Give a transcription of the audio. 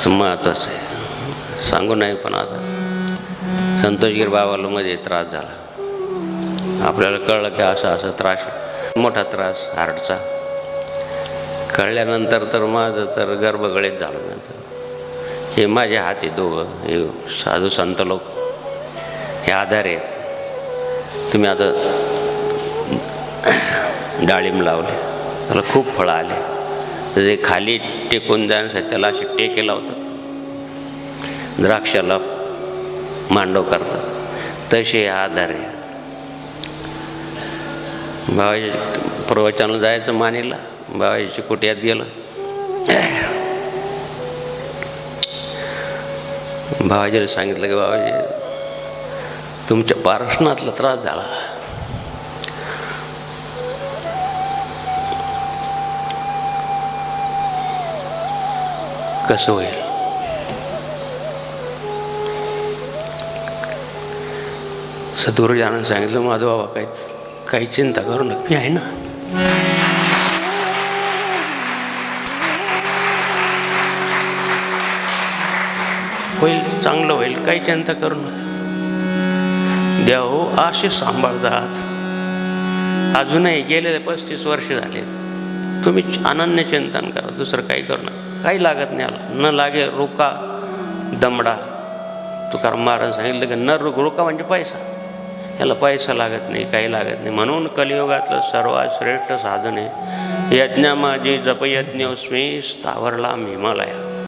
त्याचं महत्त्वाचं आहे सांगू नाही पण आता. संतोषगीर बाबाला मध्ये त्रास झाला. आपल्याला कळलं की असा असा त्रास मोठा त्रास हार्टचा. कळल्यानंतर तर माझं तर गर्भगळीत झालं नंतर. हे माझे हाती दोघं. हे साधू संत लोक. हे आधार आहेत. तुम्ही आता डाळिंब लावले. त्याला खूप फळं आले. जे ते खाली टेकून जाण्यासाठी त्याला असे टेके लावतात. द्राक्षाला मांडव करतात. तसे हे आधार आहे. बाबाजी प्रवचनाला जायचं मानेला. भावाजीच्या कुट्यात गेलं? बाबाजीला सांगितलं की बाबाजी तुमच्या पारसनातला त्रास झाला. कसं होईल? सद्गुरुजानं सांगितलं माधव बाबा काही काही चिंता करू नका मी आहे ना. होईल चांगलं होईल काही चिंता करू नका. देव हो, असे सांभाळतात. अजूनही गेलेले पस्तीस वर्ष झाले. तुम्ही अनन्य चिंतन करा दुसरं काही करू नका. काही लागत नाही आला. न लागे रुका दमडा. तुकाराम महाराज सांगितलं की न रुक रुका म्हणजे पैसा. याला पैसा लागत नाही काही लागत नाही. म्हणून कलियुगातलं सर्वात श्रेष्ठ साधन आहे यज्ञ माझी जपयज्ञ स्मी स्थावरला हिमालया